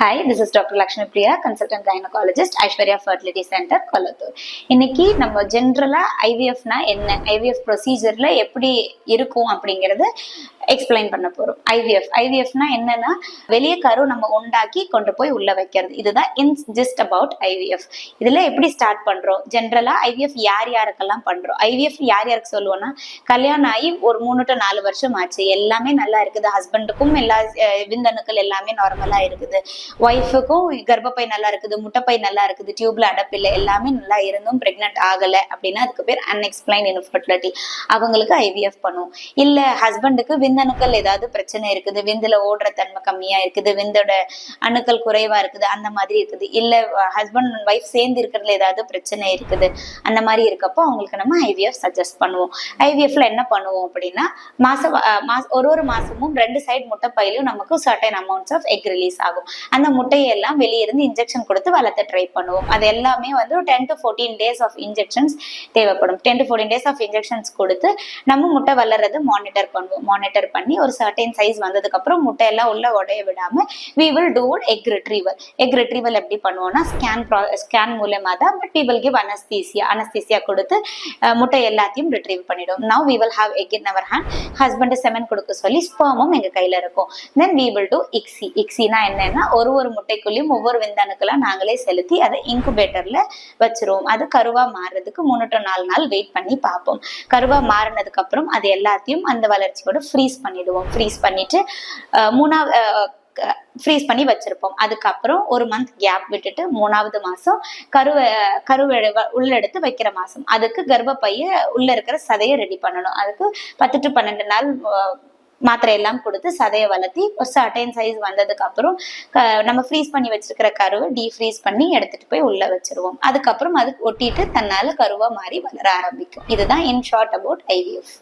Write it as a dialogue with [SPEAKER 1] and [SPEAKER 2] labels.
[SPEAKER 1] Hi this is doctor Lakshmi Priya consultant gynaecologist Aishwarya fertility centre Kolathur இன்னைக்கு நம்ம ஜென்ரலா ஐவிஎஃப்னா என்ன ஐவிஎஃப் ப்ரொசீஜர்ல எப்படி இருக்கும் அப்படிங்கறது எக்ஸ்பிளைன் பண்ண போறோம். ஐவிஎஃப் ஐவிஎஃப்னா என்னன்னா வெளியே கரு நம்ம உண்டாக்கி கொண்டு போய் உள்ள வைக்கிறது. இதுதான் இன்ஸ் ஜஸ்ட் அபவுட் ஐவிஎஃப் இதுல எப்படி ஸ்டார்ட் பண்றோம்? ஜென்ரலா ஐவிஎஃப் யார் யாருக்கெல்லாம் பண்றோம்? ஐவிஎஃப் யார் யாருக்கு சொல்லுவோம்னா கல்யாணம் ஆகி ஒரு மூணு டு நாலு வருஷம் ஆச்சு. எல்லாமே நல்லா இருக்குது. ஹஸ்பண்டுக்கும் எல்லா விந்தணுக்கள் எல்லாமே நார்மலா இருக்குது. ஒய்ஃபுக்கும் கர்ப்பப்பை நல்லா இருக்குது முட்டைப்பை நல்லா இருக்குது டியூப்ல அடப்பில்லை எல்லாமே நல்லா இருந்தும் பிரெக்னென்ட் ஆகல அப்படின்னா அதுக்கு பேர் அன்எக்ஸ்பிளைன் இன்ஃபர்டிலிட்டி அவங்களுக்கு ஐவிஎஃப் பண்ணுவோம் இல்ல ஹஸ்பண்டுக்கு விந்தணுக்கள் ஏதாவது பிரச்சனை இருக்குது விந்துல ஓடுற தன்மை கம்மியா இருக்குது விந்தோட அணுக்கள் குறைவா இருக்குது அந்த மாதிரி இருக்குது. இல்ல ஹஸ்பண்ட் அண்ட் ஒய்ஃப் சேர்ந்து இருக்கிறதுல ஏதாவது பிரச்சனை இருக்குது அந்த மாதிரி இருக்கப்போ அவங்களுக்கு நம்ம ஐவிஎஃப் சஜஸ்ட் பண்ணுவோம். ஐவிஎஃப்ல என்ன பண்ணுவோம் அப்படின்னா மாசம் ஒரு ஒரு மாசமும் ரெண்டு சைடு முட்டைப்பையிலும் நமக்கு certain amounts of egg release ஆகும். அந்த முட்டையை எல்லாம் வெளியே இருந்து இன்ஜெக்ஷன் கொடுத்து வளர்த்த ட்ரை பண்ணுவோம். அது எல்லாமே வந்து ten to fourteen days of injections தேவைப்படும். Ten to fourteen days of injections கொடுத்து நம்ம முட்டை வளர்றது மானிட்டர் பண்ணுவோம். மானிட்டர் பண்ணி ஒரு சர்டைன் சைஸ் வந்ததுக்கு அப்புறம் முட்டை உள்ள உடைய விடாம we will do egg retrieval egg retrieval எப்படி பண்ணுவோம்னா ஸ்கேன் ப்ரா ஸ்கேன் மூலமா தான் but we will give anaesthesia anaesthesia கொடுத்து முட்டை எல்லாத்தையும் ரிட்ரீவ் பண்ணிடும் now we will have egg in our hand husband semen கொடுக்க சொல்லி ஸ்பர்மும் எங்க கையில இருக்கும். Then we will do ICSI இக்ஸினா என்னன்னா ஒரு ஒரு முட்டைக்குள்ளேயும் ஒவ்வொரு விந்தணுக்களா நாங்களே செலுத்தி அதை இன்குபேட்டரில் வச்சிருவோம். அது கருவா மாறுறதுக்கு மூணு டு நாலு நாள் வெயிட் பண்ணி பார்ப்போம். கருவா மாறினதுக்கு அப்புறம் அது எல்லாத்தையும் அந்த வளர்ச்சியோட ஃப்ரீஸ் பண்ணிடுவோம். ஃப்ரீஸ் பண்ணிட்டு மூணாவது ஃப்ரீஸ் பண்ணி வச்சிருப்போம். அதுக்கப்புறம் ஒரு மந்த் கேப் விட்டுட்டு மூணாவது மாசம் கருவை கருவை உள்ளெடுத்து வைக்கிற மாசம். அதுக்கு கர்ப்பப்பைய உள்ள இருக்கிற சதையை ரெடி பண்ணணும். அதுக்கு பத்து டு பன்னெண்டு நாள் மாத்திரை எல்லாம் கொடுத்து சதையை வளர்த்தி ஒரு சர்டைன் சைஸ் வந்ததுக்கு அப்புறம் நம்ம ஃப்ரீஸ் பண்ணி வச்சிருக்கிற கருவை டீஃப்ரீஸ் பண்ணி எடுத்துட்டு போய் உள்ள வச்சிருவோம். அதுக்கப்புறம் அது ஒட்டிட்டு தன்னால கருவா மாறி வளர ஆரம்பிக்கும். இதுதான் இன் ஷார்ட் அபவுட் ஐவிஎஃப்